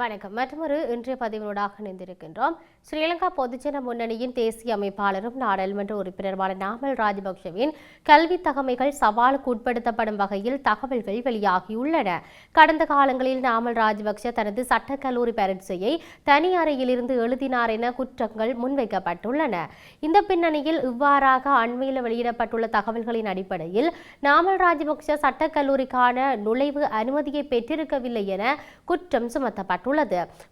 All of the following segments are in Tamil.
வணக்கம். மற்றொரு இன்றைய பதிவினூடாக இணைந்திருக்கின்றோம். ஸ்ரீலங்கா பொதுஜன முன்னணியின் தேசிய அமைப்பாளரும் நாடாளுமன்ற உறுப்பினருமான நாமல் ராஜபக்ஷவின் கல்வி தகமைகள் சவாலுக்கு உட்படுத்தப்படும் வகையில் தகவல்கள் வெளியாகியுள்ளன. கடந்த காலங்களில் நாமல் ராஜபக்ஷ தனது சட்டக்கல்லூரி பரீட்சையை தனி அறையிலிருந்து எழுதினார் என குற்றங்கள் முன்வைக்கப்பட்டுள்ளன. இந்த பின்னணியில் இவ்வாறாக அண்மையில் வெளியிடப்பட்டுள்ள தகவல்களின் அடிப்படையில் நாமல் ராஜபக்ஷ சட்டக்கல்லூரிக்கான நுழைவு அனுமதியை பெற்றிருக்கவில்லை என குற்றம் சுமத்தப்பட்டுள்ளது.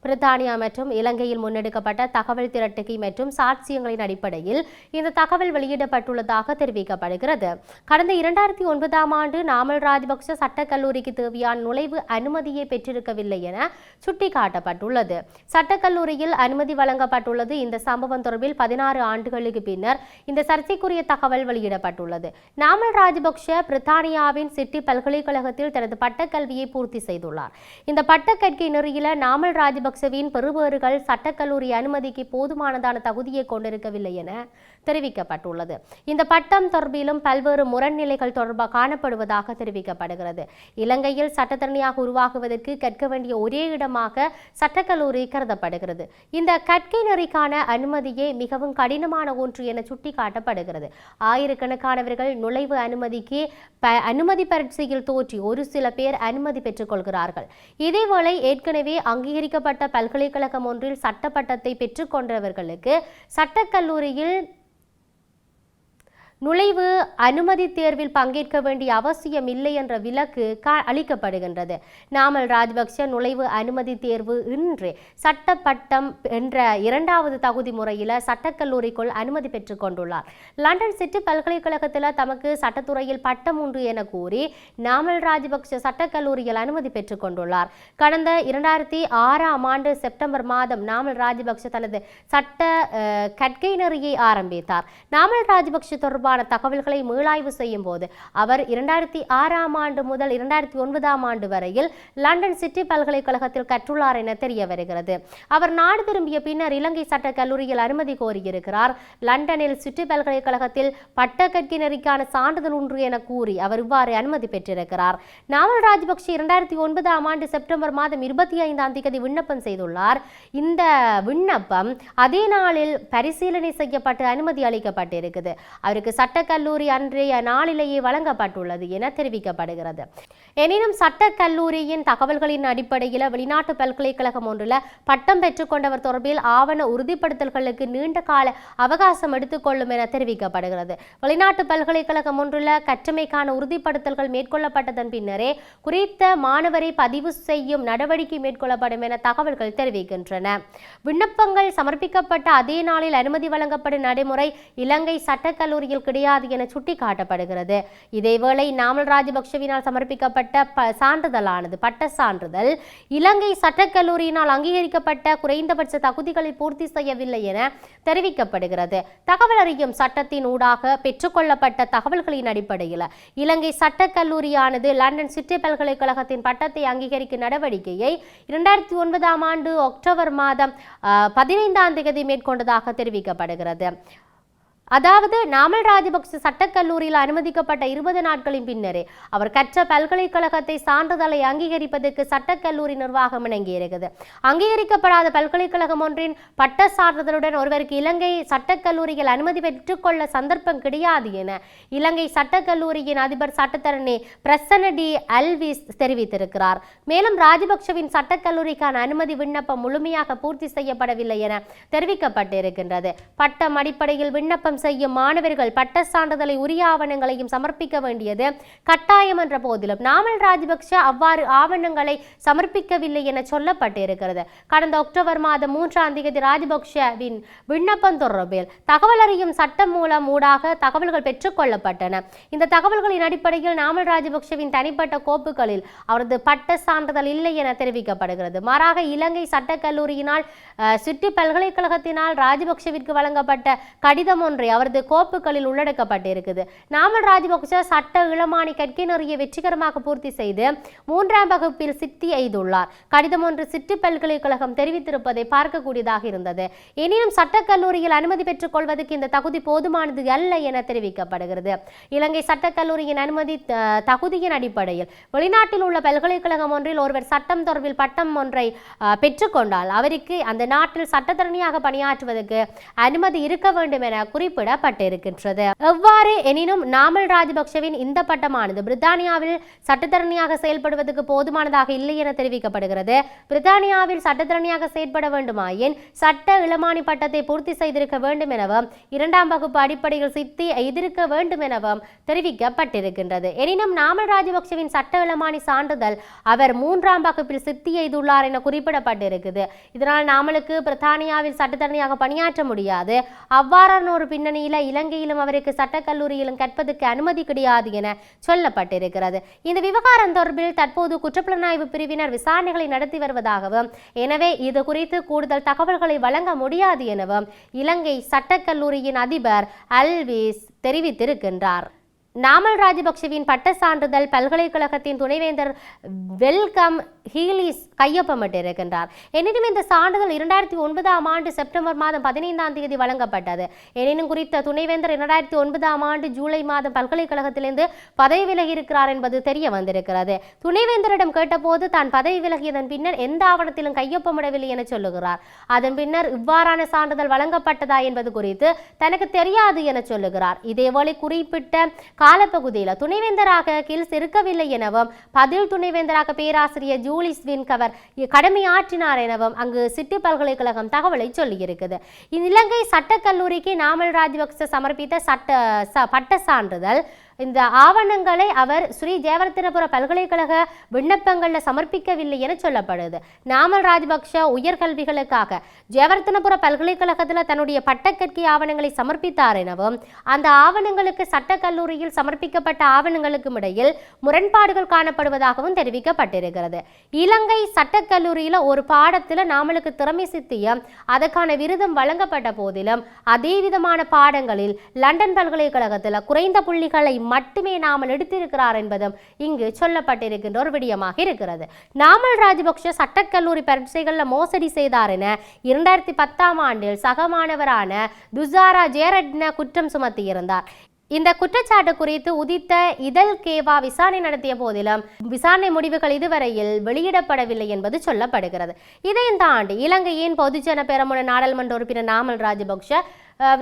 பிரித்தானியா மற்றும் இலங்கையில் முன்னெடுக்கப்பட்ட தகவல் திரட்டுகை மற்றும் சாட்சியங்களின் அடிப்படையில் இந்த தகவல் வெளியிடப்பட்டுள்ளதாக தெரிவிக்கப்படுகிறது. கடந்த இரண்டாயிரத்தி ஒன்பதாம் ஆண்டு நாமல் ராஜபக்ச சட்டக்கல்லூரிக்கு தேவையான நுழைவு அனுமதியை பெற்றிருக்கவில்லை என சுட்டிக்காட்டப்பட்டுள்ளது. சட்டக்கல்லூரியில் அனுமதி வழங்கப்பட்டுள்ளது. இந்த சம்பவம் தொடர்பில் பதினாறு ஆண்டுகளுக்கு பின்னர் இந்த சர்ச்சைக்குரிய தகவல் வெளியிடப்பட்டுள்ளது. நாமல் ராஜபக்ஷ பிரித்தானியாவின் சிட்டி பல்கலைக்கழகத்தில் தனது பட்டக்கல்வியை பூர்த்தி செய்துள்ளார். இந்த பட்டக்கற்கை நெறியில நாமல் ராஜபக்சவின் பெறுபேறுகள் சட்டக்கல்லூரி அனுமதிக்கு போதுமானதான தகுதியை கொண்டிருக்கவில்லை என தெரிவிக்கப்பட்டுள்ளது. இந்த பட்டம் தொடர்பிலும் பல்வேறு முரண்நிலைகள் தொடர்பாக காணப்படுவதாக தெரிவிக்கப்படுகிறது. இலங்கையில் சட்டத்தரணியாக உருவாகுவதற்கு கற்க வேண்டிய ஒரே இடமாக சட்டக்கல்லூரி கருதப்படுகிறது. இந்த கற்கை நெறிக்கான அனுமதியே மிகவும் கடினமான ஒன்று என சுட்டிக்காட்டப்படுகிறது. ஆயிரக்கணக்கானவர்கள் நுழைவு அனுமதிக்கு அனுமதி பரீட்சையில் தோற்றி ஒரு சில பேர் அனுமதி பெற்றுக் கொள்கிறார்கள். இதேவேளை ஏற்கனவே அங்கீகரிக்கப்பட்ட பல்கலைக்கழகம் ஒன்றில் சட்ட பட்டத்தை பெற்றுக்கொண்டவர்களுக்கு சட்டக்கல்லூரியில் நுழைவு அனுமதி தேர்வில் பங்கேற்க வேண்டிய அவசியம் இல்லை என்ற விலக்கு க- அளிக்கப்படுகின்றது. நாமல் ராஜபக்ஷ நுழைவு அனுமதி தேர்வு இன்று சட்ட பட்டம் என்ற இரண்டாவது தகுதி முறையில் சட்டக்கல்லூரிக்குள் அனுமதி பெற்றுக் கொண்டுள்ளார். லண்டன் சிட்டி பல்கலைக்கழகத்தில் தமக்கு சட்டத்துறையில் பட்டம் உண்டு என கூறி நாமல் ராஜபக்ஷ சட்டக்கல்லூரியில் அனுமதி பெற்றுக் கொண்டுள்ளார். கடந்த இரண்டாயிரத்தி ஆறாம் ஆண்டு செப்டம்பர் மாதம் நாமல் ராஜபக்ஷ தனது சட்ட அஹ், நெறியை ஆரம்பித்தார். நாமல் ராஜபக்ஷ தொடர்பான தகவல்களை மீளாய்வு செய்யும் போது அவர் இரண்டாயிரத்தி ஆறாம் ஆண்டு முதல் இரண்டாயிரத்தி ஒன்பதாம் ஆண்டு வரையில் லண்டன் சிட்டி பல்கலைக்கழகத்தில் கற்றுள்ளார் என தெரிய வருகிறது. அவர் நாடு திரும்பிய பின்னர் இலங்கை சட்ட கல்லூரியில் அனுமதி கோரியிருக்கிறார். லண்டனில் சிட்டி பல்கலைக்கழகத்தில் பட்ட சான்றிதழ் ஒன்று என கூறி அவர் இவ்வாறு அனுமதி பெற்றிருக்கிறார். நாமல் ராஜபக்ஷ இரண்டாயிரத்தி ஒன்பதாம் ஆண்டு செப்டம்பர் மாதம் இருபத்தி ஐந்தாம் தேதி விண்ணப்பம் செய்துள்ளார். இந்த விண்ணப்பம் அதே நாளில் பரிசீலனை செய்யப்பட்டு அனுமதி அளிக்கப்பட்டிருக்குது. அவருக்கு சட்டக்கல்லூரி அன்றைய நாளிலேயே வழங்கப்பட்டுள்ளது என தெரிவிக்கப்படுகிறது. எனினும் சட்டக்கல்லூரியின் தகவல்களின் அடிப்படையில் வெளிநாட்டு பல்கலைக்கழகம் ஒன்றில் பட்டம் பெற்றுக்கொண்டவர் தொடர்பில் ஆவண உறுதிப்படுத்தல்களுக்கு நீண்ட கால அவகாசம் எடுத்துக்கொள்ளும் என தெரிவிக்கப்படுகிறது. வெளிநாட்டு பல்கலைக்கழகம் ஒன்றில் கற்றமைக்கான உறுதிப்படுத்தல்கள் மேற்கொள்ளப்பட்டதன் பின்னரே குறித்த மாணவரை பதிவு செய்யும் நடவடிக்கை மேற்கொள்ளப்படும் என தகவல்கள் தெரிவிக்கின்றன. விண்ணப்பங்கள் சமர்ப்பிக்கப்பட்ட அதே நாளில் அனுமதி வழங்கப்படும் நடைமுறை இலங்கை சட்டக்கல்லூரியில் கிடையாது என சுட்டிக்காட்டப்படுகிறது. இதேவேளை நாமல் ராஜபக்ஷவினால் சமர்ப்பிக்கப்பட்ட ப சான்றிதழானது பட்ட சான்றிதழ் இலங்கை சட்டக்கல்லூரியினால் அங்கீகரிக்கப்பட்ட குறைந்தபட்ச தகுதிகளை பூர்த்தி செய்யவில்லை என தெரிவிக்கப்படுகிறது. தகவல் அறியும் சட்டத்தின் ஊடாக பெற்றுக்கொள்ளப்பட்ட தகவல்களின் அடிப்படையில் இலங்கை சட்டக்கல்லூரியானது லண்டன் சிட்டி பல்கலைக்கழகத்தின் பட்டத்தை அங்கீகரிக்கும் நடவடிக்கையை இரண்டாயிரத்தி ஒன்பதாம் ஆண்டு அக்டோபர் மாதம் பதினைந்தாம் தேதி மேற்கொண்டதாக தெரிவிக்கப்படுகிறது. அதாவது நாமல் ராஜபக்ச சட்டக்கல்லூரியில் அனுமதிக்கப்பட்ட இருபது நாட்களின் பின்னரே அவர் கற்ற பல்கலைக்கழகத்தை சான்றிதழை அங்கீகரிப்பதற்கு சட்டக்கல்லூரி நிர்வாகம் இணங்கியிருக்குது. அங்கீகரிக்கப்படாத பல்கலைக்கழகம் ஒன்றின் பட்ட சான்றிதழுடன் ஒருவருக்கு இலங்கை சட்டக்கல்லூரியில் அனுமதி பெற்றுக்கொள்ள சந்தர்ப்பம் கிடையாது என இலங்கை சட்டக்கல்லூரியின் அதிபர் சட்டத்தரணி பிரசன்ன டி. அல்விஸ் தெரிவித்திருக்கிறார். மேலும் ராஜபக்ஷவின் சட்டக்கல்லூரிக்கான அனுமதி விண்ணப்பம் முழுமையாக பூர்த்தி செய்யப்படவில்லை என தெரிவிக்கப்பட்டிருக்கின்றது. பட்டம் அடிப்படையில் விண்ணப்பம் செய்யும் மாணவர்கள் பட்ட சான்றிதழை உரிய ஆவணங்களையும் சமர்ப்பிக்க வேண்டியது கட்டாயம் என்ற போதிலும். நாமல் ராஜபக்ஷ அவ்வாறு ஆவணங்களை சமர்ப்பிக்கவில்லை என சொல்லப்பட்டிருக்கிறது. கடந்த அக்டோபர் மாதம் மூன்றாம் தேதி ராஜபக்ஷவின் விண்ணப்பம் தொடர்பில் தகவல் அறியும் சட்டம் மூலம் ஊடாக தகவல்கள் பெற்றுக்கொள்ளப்பட்டன இந்த தகவல்களின் அடிப்படையில் நாமல் ராஜபக்ஷவின் தனிப்பட்ட கோப்புகளில் அவரது பட்ட சான்றிதழ் இல்லை என தெரிவிக்கப்படுகிறது. மாறாக இலங்கை சட்டக்கல்லூரியினால் அஹ், சிட்டி பல்கலைக்கழகத்தினால் ராஜபக்ஷவிற்கு வழங்கப்பட்ட கடிதம் ஒன்றை முறை அவரது கோப்புகளில் உள்ளடக்கப்பட்டிருக்குது. நாமல் ராஜபக்ச சட்ட இளமானி கற்கை நிறைய வெற்றிகரமாக பூர்த்தி செய்து மூன்றாம் வகுப்பில் சித்தி எய்துள்ளார். கடிதம் ஒன்று சிற்று பல்கலைக்கழகம் தெரிவித்திருப்பதை பார்க்கக்கூடியதாக இருந்தது. எனினும் சட்டக்கல்லூரியில் அனுமதி பெற்றுக் கொள்வதற்கு இந்த தகுதி போதுமானது அல்ல என தெரிவிக்கப்படுகிறது. இலங்கை சட்டக்கல்லூரியின் அனுமதி தகுதியின் அடிப்படையில் வெளிநாட்டில் உள்ள பல்கலைக்கழகம் ஒன்றில் ஒருவர் சட்டம் தொடர்பில் பட்டம் ஒன்றை பெற்றுக்கொண்டால் அவருக்கு அந்த நாட்டில் சட்டத்தரணியாக பணியாற்றுவதற்கு அனுமதி இருக்க வேண்டும் என குறிப்பிடப்பட்டிருக்கின்றது எவ்வாறு எனினும் நாமல் ராஜபக்சவின் இந்த பட்டமானது பிரித்தானியாவில் சட்டத்தரணியாக செயல்படுவதற்கு போதுமானதாக இல்லை என தெரிவிக்கப்படுகிறது. பிரித்தானியாவில் சட்டத்தரணியாக செயல்பட வேண்டுமாயின் சட்ட இளமானி பட்டத்தை பூர்த்தி செய்திருக்க வேண்டும் எனவும் இரண்டாம் வகுப்பு அடிப்படையில் சித்தி எதிர்க்க வேண்டும் எனவும் தெரிவிக்கப்பட்டிருக்கின்றது. எனினும் நாமல் ராஜபக்சவின் சட்ட இளமானி சான்றிதழ் அவர் மூன்றாம் வகுப்பில் சித்தி எய்துள்ளார் என குறிப்பிடப்பட்டிருக்குது. இதனால் நாமலுக்கு பிரித்தானியாவில் சட்டத்தரணியாக பணியாற்ற முடியாது. அவ்வாறான ஒரு பின்னர் பின்னணியில் இலங்கையிலும் அவருக்கு சட்டக்கல்லூரியிலும் கற்பதற்கு அனுமதி கிடையாது என சொல்லப்பட்டிருக்கிறது. இந்த விவகாரம் தொடர்பில் தற்போது குற்றப்புலனாய்வு பிரிவினர் விசாரணைகளை நடத்தி வருவதாகவும் எனவே இது குறித்து கூடுதல் தகவல்களை வழங்க முடியாது எனவும் இலங்கை சட்டக்கல்லூரியின் அதிபர் அல்விஸ் தெரிவித்திருக்கின்றார். நாமல் ராஜபக்சவின் பட்ட சான்றிதழ் பல்கலைக்கழகத்தின் துணைவேந்தர் வெல்கம் ஹீலிஸ் கையொப்பமிட்டிருக்கின்றார். எனினும் இந்த சான்றிதழ் இரண்டாயிரத்தி ஒன்பதாம் ஆண்டு செப்டம்பர் மாதம் பதினைந்தாம் தேதி வழங்கப்பட்டது. எனினும் குறித்த துணைவேந்தர் இரண்டாயிரத்தி ஒன்பதாம் ஆண்டு ஜூலை மாதம் பல்கலைக்கழகத்திலிருந்து பதவி விலகி இருக்கிறார் என்பது தெரிய வந்திருக்கிறது. துணைவேந்தரிடம் கேட்டபோது தான் பதவி விலகியதன் பின்னர் எந்த ஆவணத்திலும் கையொப்பமிடவில்லை என சொல்லுகிறார். அதன் பின்னர் இவ்வாறான சான்றிதழ் வழங்கப்பட்டதா என்பது குறித்து தனக்கு தெரியாது என சொல்லுகிறார். இதேவேளை குறிப்பிட்ட காலப்பகுதியில் துணைவேந்தராக கில்ஸ் இருக்கவில்லை எனவும் பதில் துணைவேந்தராக பேராசிரியர் ஜூலிஸ் வின்கவர் கடமையாற்றினார் எனவும் அங்கு சிட்டி பல்கலைக்கழகம் தகவலை சொல்லியிருக்குது. இலங்கை சட்டக்கல்லூரிக்கு நாமல் ராஜபக்ச சமர்ப்பித்த சட்ட ச- பட்ட சான்றிதழ் இந்த ஆவணங்களை அவர் ஸ்ரீ ஜெயவர்த்தனபுர பல்கலைக்கழக விண்ணப்பங்களில் சமர்ப்பிக்கவில்லை என சொல்லப்படுது. நாமல் ராஜபக்ஷ உயர்கல்விகளுக்காக ஜெயவர்த்தனபுர பல்கலைக்கழகத்தில் தன்னுடைய பட்டக்கற்கை ஆவணங்களை சமர்ப்பித்தார் எனவும் அந்த ஆவணங்களுக்கு சட்டக்கல்லூரியில் சமர்ப்பிக்கப்பட்ட ஆவணங்களுக்கும் இடையில் முரண்பாடுகள் காணப்படுவதாகவும் தெரிவிக்கப்பட்டிருக்கிறது. இலங்கை சட்டக்கல்லூரியில் ஒரு பாடத்தில் நாமளுக்கு திறமை சித்தியம் அதற்கான விருதம் வழங்கப்பட்ட போதிலும் அதே விதமான பாடங்களில் லண்டன் பல்கலைக்கழகத்தில் குறைந்த புள்ளிகளை மட்டுமே நாமல் எடுத்திருக்கிறார் என்பதும் இங்கு சொல்லப்பட்டிருக்கின்ற ஒரு விடயமாக இருக்கிறது. நாமல் ராஜபக்ஷ சட்டக்கல்லூரி பரீட்சைகளில் மோசடி செய்தார் என இரண்டாயிரத்தி பத்தாம் ஆண்டில் சக மாணவரான துசாரா ஜெயரட்ன குற்றம் சுமத்தியிருந்தார். இந்த குற்றச்சாட்டு குறித்து உதித்த இதழ் கேவா விசாரணை நடத்திய போதிலும் விசாரணை முடிவுகள் இதுவரையில் வெளியிடப்படவில்லை என்பது சொல்லப்படுகிறது. இதையும் தாண்டி இலங்கையின் பொதுஜன பெரமுன நாடாளுமன்ற உறுப்பினர் நாமல் ராஜபக்ஷ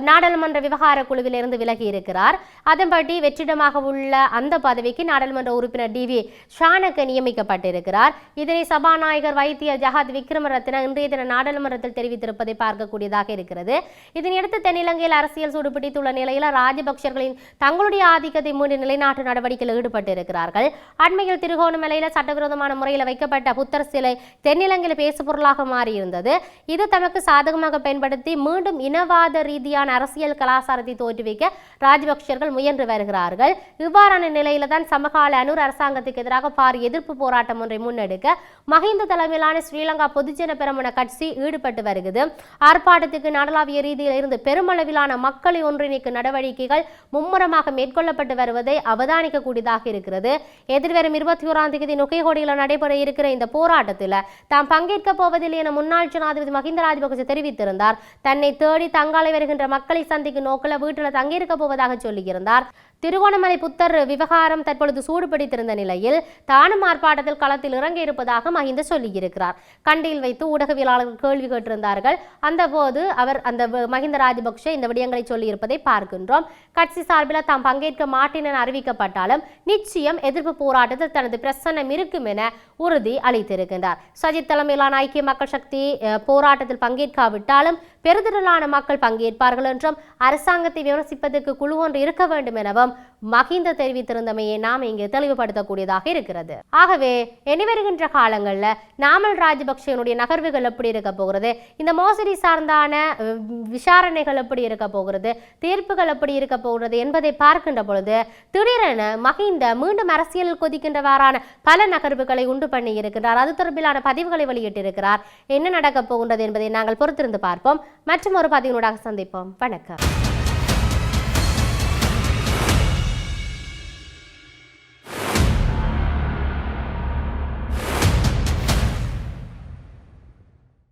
நாடாளுமன்ற விவகார குழுவிலிருந்து விலகி இருக்கிறார். அதன்படி வெற்றிடமாக உள்ள அந்த பதவிக்கு நாடாளுமன்ற உறுப்பினர் டி வி ஷானக்கு நியமிக்கப்பட்டிருக்கிறார். இதனை சபாநாயகர் வைத்திய ஜஹாத் விக்ரமரத்ன இன்றைய தின நாடாளுமன்றத்தில் தெரிவித்திருப்பதை பார்க்கக்கூடியதாக இருக்கிறது. இதனையடுத்து தென்னிலங்கையில் அரசியல் சூடுபிடித்துள்ள நிலையில் ராஜபக்சர்களின் தங்களுடைய ஆதிக்கத்தை மீண்டும் நிலைநாட்டு நடவடிக்கையில் ஈடுபட்டிருக்கிறார்கள். அண்மையில் திருகோணமலையில் சட்டவிரோதமான முறையில் வைக்கப்பட்ட புத்தர் சிலை தென்னிலங்கையில் பேசுபொருளாக மாறியிருந்தது. இது தமக்கு சாதகமாக பயன்படுத்தி மீண்டும் இனவாத ரீதி ரீதியான அரசியல் கலாச்சாரத்தை தோற்றுவிக்க ராஜபக்சர்கள் முயன்று வருகிறார்கள். இவ்வாறான நிலையில தான் சமகால அனூர் அரசாங்கத்துக்கு எதிராக பாரிய எதிர்ப்பு போராட்டம் ஒன்றை முன்னெடுக்க மஹிந்த தலைமையிலான ஸ்ரீலங்கா பொதுஜன பெருமன கட்சி ஈடுபட்டு வருகிறது. ஆர்ப்பாட்டத்துக்கு நாடளாவிய ரீதியில் இருந்து பெருமளவிலான மக்களை ஒன்றிணைக்கும் நடவடிக்கைகள் மும்முரமாக மேற்கொள்ளப்பட்டு வருவதை அவதானிக்கக்கூடியதாக இருக்கிறது. எதிர்வரும் இருபத்தி ஓராம் தேதி நுகைகோடியில் நடைபெற இருக்கிற இந்த போராட்டத்தில் தாம் பங்கேற்க போவதில்லை என முன்னாள் ஜனாதிபதி மஹிந்த ராஜபக்ச தெரிவித்திருந்தார். தன்னை தேடி தங்காலை வருகின்ற மக்களை சந்திக்கும் நோக்கில் வீட்டில் தங்கியிருக்க போவதாக சொல்லியிருந்தார். திருகோணமலை புத்தர் விவகாரம் தற்பொழுது சூடுபிடித்திருந்த நிலையில் தானும் ஆர்ப்பாட்டத்தில் களத்தில் இறங்க இருப்பதாக மஹிந்த சொல்லியிருக்கிறார். கண்டியில் வைத்து ஊடகவியலாளர்கள் கேள்வி கேட்டிருந்தார்கள். அந்த போது அவர் அந்த மஹிந்த ராஜபக்ஷ இந்த விடயங்களை சொல்லியிருப்பதை பார்க்கின்றோம். கட்சி சார்பில் தாம் பங்கேற்க மாட்டேன் என அறிவிக்கப்பட்டாலும் நிச்சயம் எதிர்ப்பு போராட்டத்தில் தனது பிரசன்னம் இருக்கும் என உறுதி அளித்திருக்கின்றார். சஜித் தலைமையிலான ஐக்கிய மக்கள் சக்தி போராட்டத்தில் பங்கேற்காவிட்டாலும் பெருந்திரளான மக்கள் பங்கேற்பார்கள் என்றும் அரசாங்கத்தை விமர்சிப்பதற்கு குழு ஒன்று இருக்க வேண்டும் எனவும் மகிந்த தெரிவித்திருந்தமையை நாம் இங்கு தெளிவுபடுத்தக்கூடியதாக இருக்கிறது. ஆகவே இனி வருகின்ற காலங்களில் நாமல் ராஜபக்சேனுடைய நகர்வுகள் எப்படி இருக்க போகிறது? இந்த மோசடி சார்ந்தான விசாரணைகள் எப்படி இருக்க போகிறது? தீர்ப்புகள் எப்படி இருக்க போகிறது என்பதை பார்க்கின்ற பொழுது திடீரென மஹிந்த மீண்டும் அரசியலில் கொதிக்கின்றவாறான பல நகர்வுகளை உண்டு பண்ணி இருக்கிறார். அது தொடர்பிலான பதிவுகளை வெளியிட்டிருக்கிறார். என்ன நடக்கப் போகின்றது என்பதை நாங்கள் பொறுத்திருந்து பார்ப்போம். மற்றும் ஒரு பதிவினூடாக சந்திப்போம். வணக்கம்.